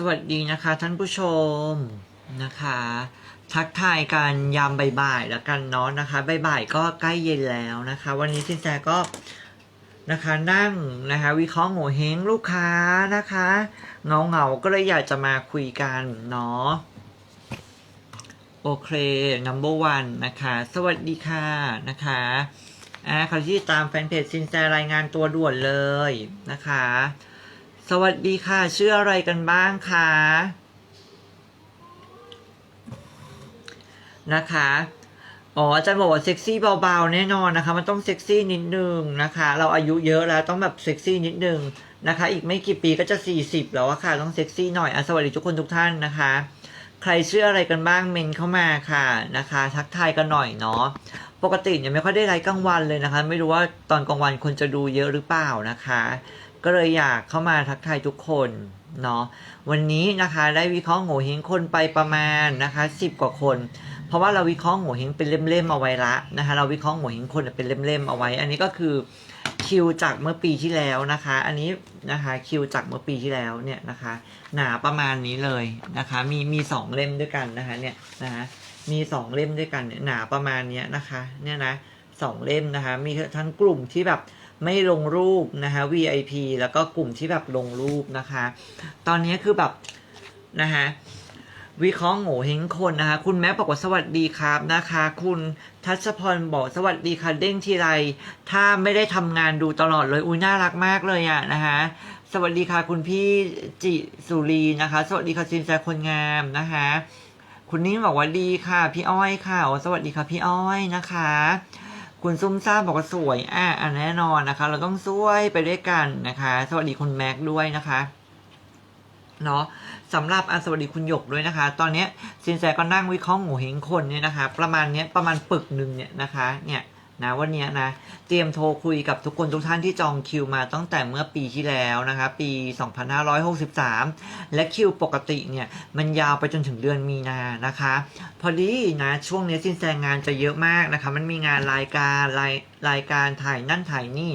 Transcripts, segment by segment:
สวัสดีนะคะท่านผู้ชมนะคะ ทักทายกันยามบ่ายๆแล้วกันเนาะนะคะบ่ายๆก็ใกล้เย็นแล้วนะคะ วันนี้สินแจก็นะคะนั่งนะคะวิเคราะห์โง่เฮงลูกค้านะคะเงาเงาก็เลยอยากจะมาคุยกันเนาะโอเค number one นะคะ สวัสดีค่ะนะคะอ่าใครที่ตามแฟนเพจสินแจรายงานตัวด่วนเลยนะคะ สวัสดีค่ะ ชื่ออะไรกันบ้างคะนะคะ อ๋ออาจารย์บอกว่าเซ็กซี่เบาๆแน่นอนนะคะ มันต้องเซ็กซี่นิดนึงนะคะ เราอายุเยอะแล้วต้องแบบเซ็กซี่นิดนึงนะคะ อีกไม่กี่ปีก็จะ 40 แล้วอะค่ะ ต้องเซ็กซี่หน่อยอะสวัสดีทุกคนทุกท่านนะคะ ใครชื่ออะไรกันบ้างเมนเข้ามาค่ะนะคะ ทักทายกันหน่อยเนาะ ปกติเนี่ยไม่ค่อยได้ไลฟ์กลางวันเลยนะคะ ไม่รู้ว่าตอนกลางวันคนจะดูเยอะหรือเปล่านะคะ ก็เลยอยากเข้ามาทักทายทุกคนเนาะวันนี้นะคะได้วิเคราะห์โง่เฮงคนไปประมาณนะคะ10กว่าคน เพราะว่าเราวิเคราะห์โง่เฮงเป็นเล่มๆเอาไว้ละนะคะ เราวิเคราะห์โง่เฮงคนเป็นเล่มๆเอาไว้ อันนี้ก็คือคิวจากเมื่อปีที่แล้วนะคะ อันนี้นะคะคิวจากเมื่อปีที่แล้วเนี่ยนะคะ หนาประมาณนี้เลยนะคะ มีมีสองเล่มด้วยกันนะคะเนี่ยนะคะมีสองเล่มด้วยกันเนี่ยหนาประมาณเนี้ยนะคะ เนี่ยนะสองเล่มนะคะ มีทั้งกลุ่มที่แบบ ไม่ลงรูปนะคะ VIP แล้วก็กลุ่มที่แบบลงรูปนะคะ ตอนนี้คือแบบนะคะวิเคราะห์โง่เฮงคนนะคะ คุณแม่บอกว่าสวัสดีครับนะคะ คุณทัชพรบอกสวัสดีค่ะเด้งทีไรถ้าไม่ได้ทำงานดูตลอดเลยอุ้ยน่ารักมากเลยอะนะคะ สวัสดีค่ะคุณพี่จิสุรีนะคะ สวัสดีค่ะสินแสคนงามนะคะ คุณนิ่มบอกว่าดีค่ะ พี่อ้อยค่ะสวัสดีค่ะพี่อ้อยนะคะ คุณซุ้มซ่าบอกว่าสวยอะแน่นอนนะคะ เราต้องสวยไปด้วยกันนะคะ สวัสดีคุณแม็กซ์ด้วยนะคะเนาะสำหรับอะสวัสดีคุณหยกด้วยนะคะ ตอนนี้สินแสก็นั่งวิเคราะห์หมูเหงคนเนี่ยนะคะ ประมาณเนี้ยประมาณปึกหนึ่งเนี่ยนะคะ เนี่ย นะวันนี้นะเตรียมโทรคุยกับทุกคนทุกท่านที่จองคิวมาตั้งแต่เมื่อปีที่แล้วนะคะปี 2563 และคิวปกติเนี่ยมันยาวไปจนถึงเดือนมีนานะคะ พอดีนะช่วงนี้สินแสงานจะเยอะมากนะคะ มันมีงานรายการรายรายการถ่ายนั่นถ่ายนี่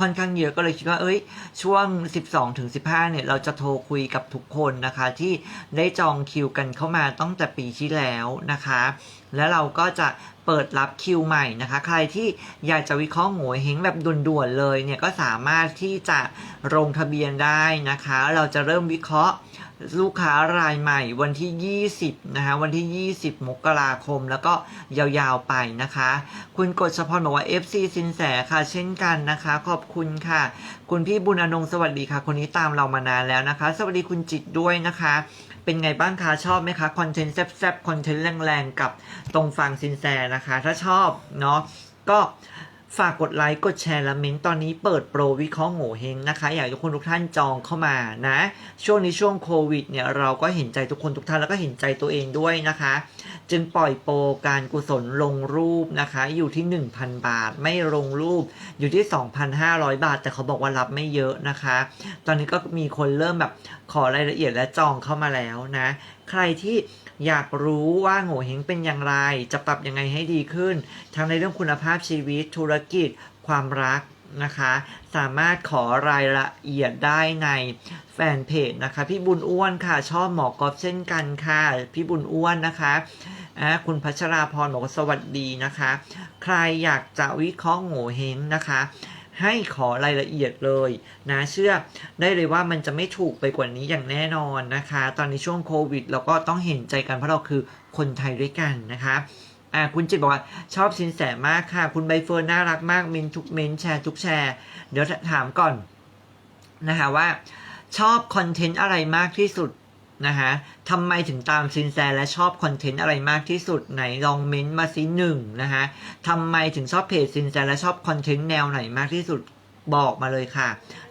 ค่อนข้างเยอะก็เลยคิดว่าเอ้ย ช่วง 12ถึง15 เนี่ย เราจะโทรคุยกับทุกคนนะคะ ที่ได้จองคิวกันเข้ามาตั้งแต่ปีที่แล้วนะคะ แล้วเราก็จะเปิดรับคิวใหม่นะคะ ใครที่อยากจะวิเคราะห์โง่เฮงแบบด่วนๆเลยเนี่ยก็สามารถที่จะลงทะเบียนได้นะคะ เราจะเริ่มวิเคราะห์ลูกค้ารายใหม่วันที่ 20 นะคะ วันที่ 20 มกราคม แล้วก็ยาวๆไปนะคะ คุณกฎชพรบอกว่า FC สินแสค่ะ เช่นกันนะคะ ขอบคุณค่ะ คุณพี่บุญอนงค์สวัสดีค่ะ คนนี้ตามเรามานานแล้วนะคะ สวัสดีคุณจิตด้วยนะคะ เป็นไงบ้างคะ ชอบไหมคะ คอนเทนต์แซ่บๆ คอนเทนต์แรงๆ กับตรงฟังสินแสนะคะ ถ้าชอบเนาะก็ฝากกดไลค์ กดแชร์และเมนต์ตอนนี้เปิดโปรวิเคราะห์โง่เฮงนะคะ อยากให้ทุกคนทุกท่านจองเข้ามานะ ช่วงนี้ช่วงโควิดเนี่ยเราก็เห็นใจทุกคนทุกท่านแล้วก็เห็นใจตัวเองด้วยนะคะ จึงปล่อยโปรการกุศลลงรูปนะคะ อยู่ที่ 1,000 บาท ไม่ลงรูปอยู่ที่ 2,500 บาท แต่เขาบอกว่ารับไม่เยอะนะคะ ตอนนี้ก็มีคนเริ่มแบบ ขอรายละเอียดและจองเข้ามาแล้วนะ ใครที่อยากรู้ว่าโง่เฮงเป็นอย่างไร จะปรับยังไงให้ดีขึ้น ทั้งในเรื่องคุณภาพชีวิต ธุรกิจ ความรักนะคะ สามารถขอรายละเอียดได้ในแฟนเพจนะคะ พี่บุญอ้วนค่ะ ชอบหมอกอฟเช่นกันค่ะ พี่บุญอ้วนนะคะอ่าคุณพัชราพรบอกสวัสดีนะคะ ใครอยากจะวิเคราะห์โง่เฮงนะคะ ให้ขอรายละเอียดเลยนะเชื่อได้เลยว่ามันจะไม่ถูกไปกว่านี้อย่างแน่นอนนะคะ ตอนนี้ช่วงโควิด เราก็ต้องเห็นใจกันเพราะเราคือคนไทยด้วยกันนะคะอ่าคุณจิตบอกว่าชอบสินแสมากค่ะ คุณใบเฟิร์นน่ารักมากเมนทุกเมนแชร์ทุกแชร์ เดี๋ยวถามก่อนนะคะว่าชอบคอนเทนต์อะไรมากที่สุด นะคะทำไมถึงตามซินแซและชอบคอนเทนต์อะไรมากที่สุดไหนลองเม้นมาสิหนึ่งนะคะทำไมถึงชอบเพจซินแซและชอบคอนเทนต์แนวไหนมากที่สุดบอกมาเลยค่ะ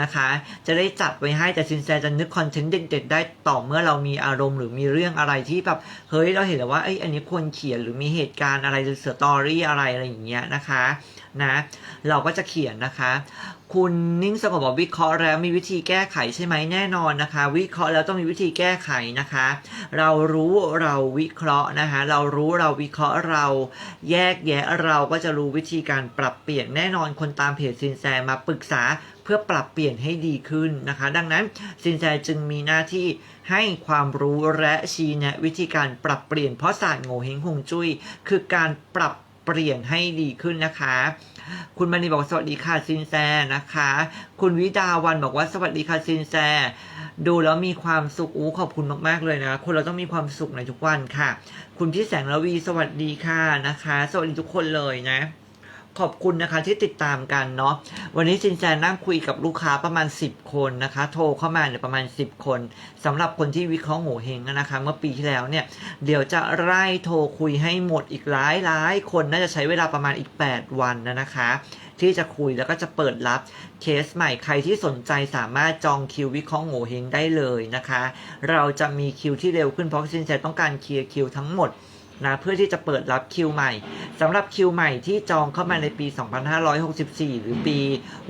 นะคะ จะได้จัดไว้ให้แต่ซินแซจะนึกคอนเทนต์เด็ดๆได้ต่อเมื่อเรามีอารมณ์หรือมีเรื่องอะไรที่แบบเฮ้ยเราเห็นแล้วว่าไอ้อันนี้ควรเขียนหรือมีเหตุการณ์อะไรหรือสตอรี่อะไรอะไรอย่างเงี้ยนะคะ นะเราก็จะเขียนนะคะ คุณนิ่งสงบบอกวิเคราะห์แล้วมีวิธีแก้ไขใช่ไหมแน่นอนนะคะ วิเคราะห์แล้วต้องมีวิธีแก้ไขนะคะ เรารู้เราวิเคราะห์นะคะเรารู้เราวิเคราะห์เราแยกแยะเราก็จะรู้วิธีการปรับเปลี่ยนแน่นอนคนตามเพจซินแซมาปรึกษาเพื่อปรับเปลี่ยนให้ดีขึ้นนะคะ ดังนั้นสินแสจึงมีหน้าที่ให้ความรู้และชี้แนะวิธีการปรับเปลี่ยนเพราะศาสตร์โง่เฮงฮวงจุ้ยคือการปรับ เปลี่ยนให้ดีขึ้นนะคะ คุณมณีบอกสวัสดีค่ะซินแซนะคะ คุณวิดาวันบอกว่าสวัสดีค่ะซินแซ ดูแล้วมีความสุขอู้ขอบคุณมากๆเลยนะ คนเราต้องมีความสุขในทุกวันค่ะ คุณพี่แสงระวีสวัสดีค่ะนะคะ สวัสดีทุกคนเลยนะ ขอบคุณนะคะที่ติดตามกันเนาะวันนี้ซินแซนั่งคุยกับลูกค้าประมาณ 10 คนนะคะ โทรเข้ามาเนี่ยประมาณ 10 คนสำหรับคนที่วิเคราะห์โง่เฮงนะคะ เมื่อปีที่แล้วเนี่ยเดี๋ยวจะไล่โทรคุยให้หมดอีกหลายหลายคนน่าจะใช้เวลาประมาณอีก 8 วันนะนะคะ ที่จะคุยแล้วก็จะเปิดรับเคสใหม่ใครที่สนใจสามารถจองคิววิเคราะห์โง่เฮงได้เลยนะคะ เราจะมีคิวที่เร็วขึ้นเพราะสินแสต้องการเคลียร์คิวทั้งหมด นะเพื่อที่จะเปิดรับคิวใหม่สำหรับคิวใหม่ที่จองเข้ามาในปี 2564 หรือปี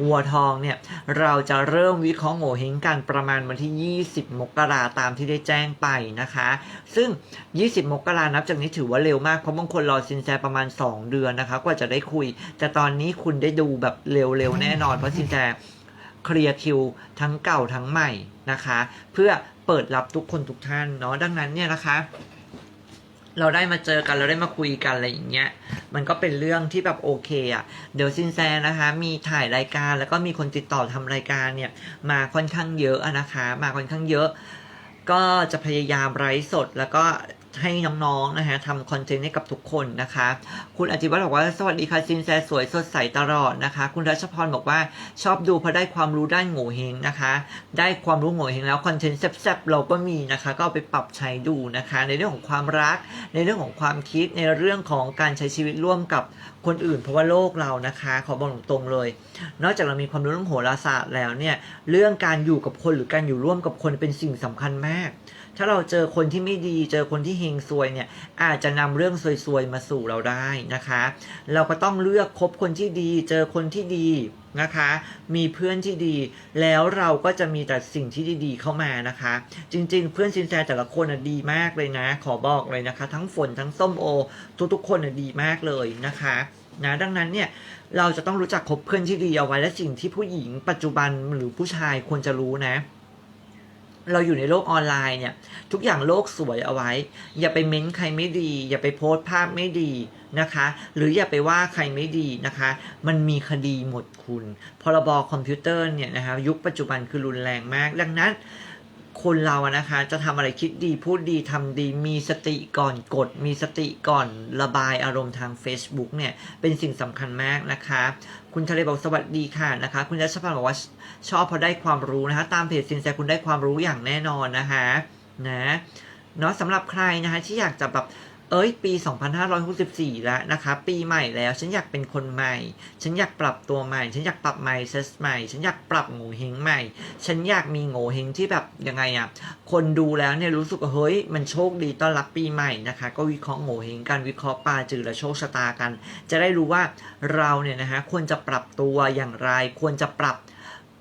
วัวทองเนี่ยเราจะเริ่มวิเคราะห์โง่เฮงกันประมาณวันที่ 20 มกราตามที่ได้แจ้งไปนะคะ ซึ่ง 20 มกรานับจากนี้ถือว่าเร็วมากเพราะบางคนรอซินแซประมาณ 2 เดือนนะคะกว่าจะได้คุย แต่ตอนนี้คุณได้ดูแบบเร็วๆแน่นอนเพราะซินแซเคลียร์คิวทั้งเก่าทั้งใหม่นะคะ เพื่อเปิดรับทุกคนทุกท่านเนาะดังนั้นเนี่ยนะคะ เราได้มาเจอกันเราได้มาคุยกันอะไรอย่างเงี้ยมันก็เป็นเรื่องที่แบบโอเคอะ่ะ เดี๋ยวซินแซนะคะมีถ่ายรายการแล้วก็มีคนติดต่อทำรายการเนี่ยมาค่อนข้างเยอะอะนะคะ มาค่อนข้างเยอะ ก็จะพยายามไร้สดแล้วก็ ให้น้องๆนะฮะทำคอนเทนต์ให้กับทุกคนนะคะ คุณอธิวัฒน์บอกว่าสวัสดีค่ะซินแซสวยสดใสตลอดนะคะ คุณรัชพรบอกว่าชอบดูเพราะได้ความรู้ด้านโง่เฮงนะคะ ได้ความรู้โง่เฮงแล้วคอนเทนต์แซ่บๆเราก็มีนะคะ ก็เอาไปปรับใช้ดูนะคะ ในเรื่องของความรัก ในเรื่องของความคิดในเรื่องของการใช้ชีวิตร่วมกับคนอื่น เพราะว่าโลกเรานะคะ ขอบอกตรงๆเลย นอกจากเรามีความรู้เรื่องโหราศาสตร์แล้วเนี่ยเรื่องการอยู่กับคนหรือการอยู่ร่วมกับคนเป็นสิ่งสำคัญมาก ถ้าเราเจอคนที่ไม่ดี เจอคนที่เฮงซวยเนี่ย อาจจะนำเรื่องซวยๆมาสู่เราได้นะคะ เราก็ต้องเลือกคบคนที่ดี เจอคนที่ดีนะคะ มีเพื่อนที่ดี แล้วเราก็จะมีแต่สิ่งที่ดีๆเข้ามานะคะ จริง ๆ เพื่อนซินแซแต่ละคนดีมากเลยนะ ขอบอกเลยนะคะ ทั้งฝนทั้งส้มโอ ทุกๆ คนดีมากเลยนะคะนะดังนั้นเนี่ยเราจะต้องรู้จักคบเพื่อนที่ดีเอาไว้และสิ่งที่ผู้หญิงปัจจุบันหรือผู้ชายควรจะรู้นะ เราอยู่ในโลกออนไลน์เนี่ย ทุกอย่างโลกสวยเอาไว้ อย่าไปเม้นใครไม่ดี อย่าไปโพสต์ภาพไม่ดีนะคะ หรืออย่าไปว่าใครไม่ดีนะคะ มันมีคดีหมดคุณพรบคอมพิวเตอร์เนี่ยนะคะยุคปัจจุบันคือรุนแรงมาก ดังนั้น คนเราอะนะคะ จะทำอะไรคิดดีพูดดีทำดี มีสติก่อนกด มีสติก่อนระบายอารมณ์ทาง Facebook เนี่ยเป็นสิ่งสำคัญมากนะคะ คุณทะเลบอกสวัสดีค่ะนะคะ คุณยัชพันธ์บอกว่าชอบพอได้ความรู้นะคะ ตามเพจสินแสคุณได้ความรู้อย่างแน่นอนนะคะนะเนาะสำหรับใครนะคะที่อยากจะแบบ เอ้ยปี 2564 แล้วนะคะ ปีใหม่แล้ว ฉันอยากเป็นคนใหม่ ฉันอยากปรับตัวใหม่ ฉันอยากปรับ mindset ใหม่ ฉันอยากปรับโง่เฮงใหม่ ฉันอยากมีโง่เฮงที่แบบยังไงอะคนดูแล้วเนี่ยรู้สึกว่าเฮ้ยมันโชคดีต้อนรับปีใหม่นะคะ ก็วิเคราะห์โง่เฮงกันวิเคราะห์ปลาจือและโชคชะตากัน จะได้รู้ว่าเราเนี่ยนะคะควรจะปรับตัวอย่างไร ควรจะปรับ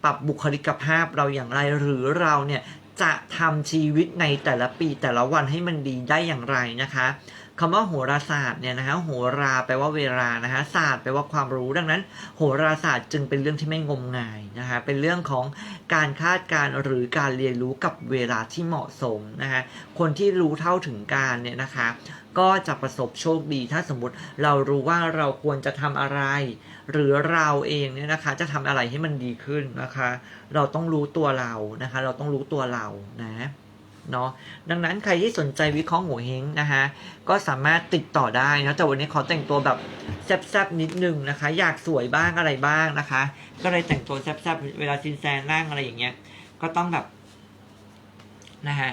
ปรับบุคลิกภาพเราอย่างไรหรือเราเนี่ยจะทำชีวิตในแต่ละปีแต่ละวันให้มันดีได้อย่างไรนะคะ คำว่าโหราศาสตร์เนี่ยนะคะโหราแปลว่าเวลานะคะศาสตร์แปลว่าความรู้ดังนั้น โหราศาสตร์จึงเป็นเรื่องที่ไม่งมงายนะคะเป็นเรื่องของการคาดการ์หรือการเรียนรู้กับเวลาที่เหมาะสมนะคะคนที่รู้เท่าถึงการเนี่ยนะคะก็จะประสบโชคดีถ้าสมมติเรารู้ว่าเราควรจะทำอะไร หรือเราเองเนี่ยนะคะ จะทำอะไรให้มันดีขึ้นนะคะ เราต้องรู้ตัวเรานะคะ เราต้องรู้ตัวเรานะ เนาะดังนั้นใครที่สนใจวิเคราะห์โหัวเฮงนะคะก็สามารถติดต่อได้นะแต่วันนี้ขอแต่งตัวแบบแซบๆนิดนึงนะคะ อยากสวยบ้างอะไรบ้างนะคะ ก็เลยแต่งตัวแซบๆเวลาซินแซนนั่งอะไรอย่างเงี้ยก็ต้องแบบนะฮะ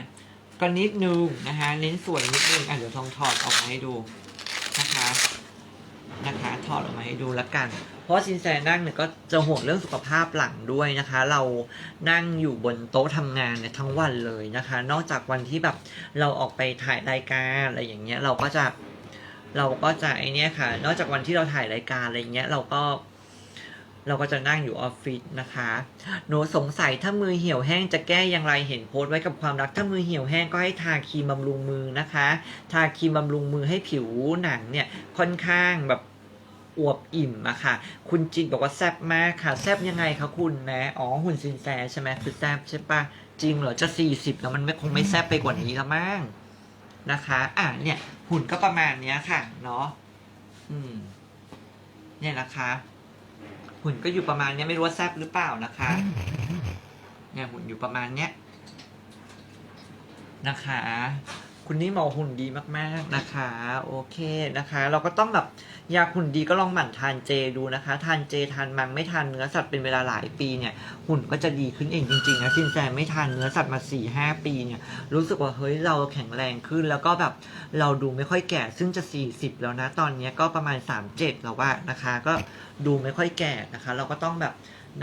ก็นิดนึงนะคะเน้นสวยนิดนึงอะเดี๋ยวทองถอดออกมาให้ดู นะคะถอดออกมาให้ดูแล้วกัน เพราะซินแซนั่งเนี่ยก็จะห่วงเรื่องสุขภาพหลังด้วยนะคะ เรานั่งอยู่บนโต๊ะทำงานเนี่ยทั้งวันเลยนะคะ นอกจากวันที่แบบเราออกไปถ่ายรายการอะไรอย่างเงี้ยเราก็จะเราก็จะไอเนี้ยค่ะ นอกจากวันที่เราถ่ายรายการอะไรเงี้ยเราก็เราก็จะนั่งอยู่ออฟฟิศนะคะ หนูสงสัยถ้ามือเหี่ยวแห้งจะแก้อย่างไรเห็นโพสต์ไว้กับความรัก ถ้ามือเหี่ยวแห้งก็ให้ทาครีมบำรุงมือนะคะ ทาครีมบำรุงมือให้ผิวหนังเนี่ยค่อนข้างแบบ อวบอิ่มอะค่ะ คุณจิตบอกว่าแซบมากค่ะ แซบยังไงคะคุณนะ อ๋อหุ่นซินแซใช่ไหมคือแซบใช่ปะจริงเหรอจะสี่สิบแล้วมันไม่คงไม่แซบไปกว่านี้แล้วมั้งนะคะ อะเนี่ย หุ่นก็ประมาณเนี้ยค่ะ เนาะอืม เนี่ยนะคะ หุ่นก็อยู่ประมาณเนี้ยไม่รู้ว่าแซบหรือเปล่านะคะ เนี่ยหุ่นอยู่ประมาณเนี้ยนะคะ คุณนี่หมอหุ่นดีมากๆนะคะ โอเคนะคะ เราก็ต้องแบบอยากหุ่นดีก็ลองหมั่นทานเจดูนะคะ ทานเจทานมังไม่ทานเนื้อสัตว์เป็นเวลาหลายปีเนี่ย หุ่นก็จะดีขึ้นเองจริงๆนะสินแสไม่ทานเนื้อสัตว์มา4ี่ห้าปีเนี่ยรู้สึกว่าเฮ้ยเราแข็งแรงขึ้น แล้วก็แบบเราดูไม่ค่อยแก่ซึ่งจะ 40 แล้วนะตอนนี้ก็ประมาณ 37 แล้วว่านะคะ ก็ดูไม่ค่อยแก่นะคะ เราก็ต้องแบบ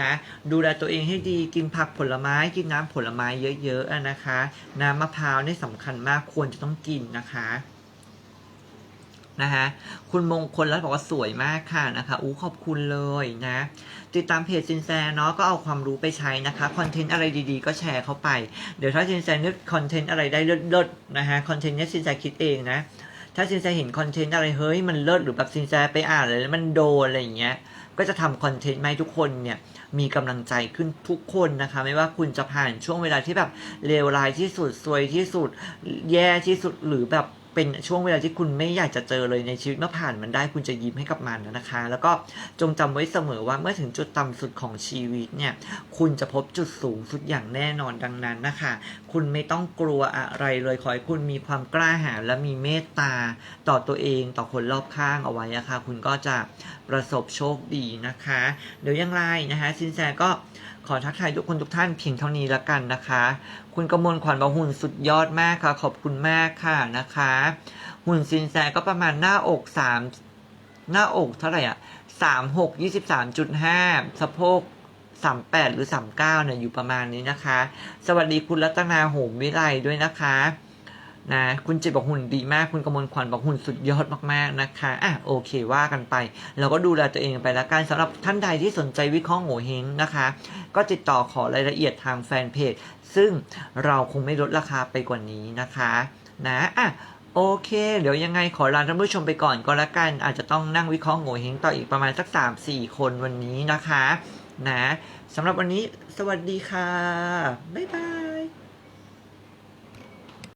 นะดูแลตัวเองให้ดีกินผักผลไม้กินน้ำผลไม้เยอะๆนะคะ น้ำมะพร้าวนี่สำคัญมากควรจะต้องกินนะคะนะคะคุณมงคลแล้วบอกว่าสวยมากค่ะนะคะอู้ขอบคุณเลยนะ ติดตามเพจซินแซเนาะก็เอาความรู้ไปใช้นะคะคอนเทนต์อะไรดีๆ ก็แชร์เข้าไป เดี๋ยวถ้าซินแซนึกคอนเทนต์อะไรได้เลิศๆนะฮะคอนเทนต์เนี้ยซินแซคิดเองนะถ้าซินแซเห็นคอนเทนต์อะไรเฮ้ยมันเลิศหรือแบบซินแซไปอ่านเลยแล้วมันโดนอะไรอย่างเงี้ย ก็จะทำคอนเทนต์มาให้ทุกคนเนี่ยมีกำลังใจขึ้นทุกคนนะคะ ไม่ว่าคุณจะผ่านช่วงเวลาที่แบบเลวร้ายที่สุดซวยที่สุด แย่ที่สุดหรือแบบ เป็นช่วงเวลาที่คุณไม่อยากจะเจอเลยในชีวิตเมื่อผ่านมันได้คุณจะยิ้มให้กับมันนะคะ แล้วก็จงจำไว้เสมอว่าเมื่อถึงจุดต่ำสุดของชีวิตเนี่ยคุณจะพบจุดสูงสุดอย่างแน่นอนดังนั้นนะคะ คุณไม่ต้องกลัวอะไรเลยขอให้คุณมีความกล้าหาญและมีเมตตาต่อตัวเองต่อคนรอบข้างเอาไว้อะคะคุณก็จะประสบโชคดีนะคะ เดี๋ยวยังไรนะคะสินแสก็ ขอทักทายทุกคนทุกท่านเพียงเท่านี้ละกันนะคะ คุณกมลขวัญบอกหุ่นสุดยอดมากค่ะ ขอบคุณมากค่ะนะคะ หุ่นสินแสก็ประมาณหน้าอกสามหน้าอกเท่าไหร่อะสามหกยี่สิบสามจุดห้าสะโพกสามแปดหรือสามเก้าเนี่ยอยู่ประมาณนี้นะคะ สวัสดีคุณรัตนาโหมวิไลด้วยนะคะ นะคุณจิตบอกหุ่นดีมาก คุณกมลขวัญบอกหุ่นสุดยอดมากๆนะคะอะโอเคว่ากันไป เราก็ดูแลตัวเองไปแล้วกันสำหรับท่านใดที่สนใจวิเคราะห์โง่เฮงนะคะ ก็ติดต่อขอรายละเอียดทางแฟนเพจ ซึ่งเราคงไม่ลดราคาไปกว่านี้นะคะนะอะโอเค เดี๋ยวยังไงขอลาท่านผู้ชมไปก่อนก็แล้วกัน อาจจะต้องนั่งวิเคราะห์โง่เฮงต่ออีกประมาณสัก 3-4 คนวันนี้นะคะ นะสำหรับวันนี้สวัสดีค่ะ บ๊ายบาย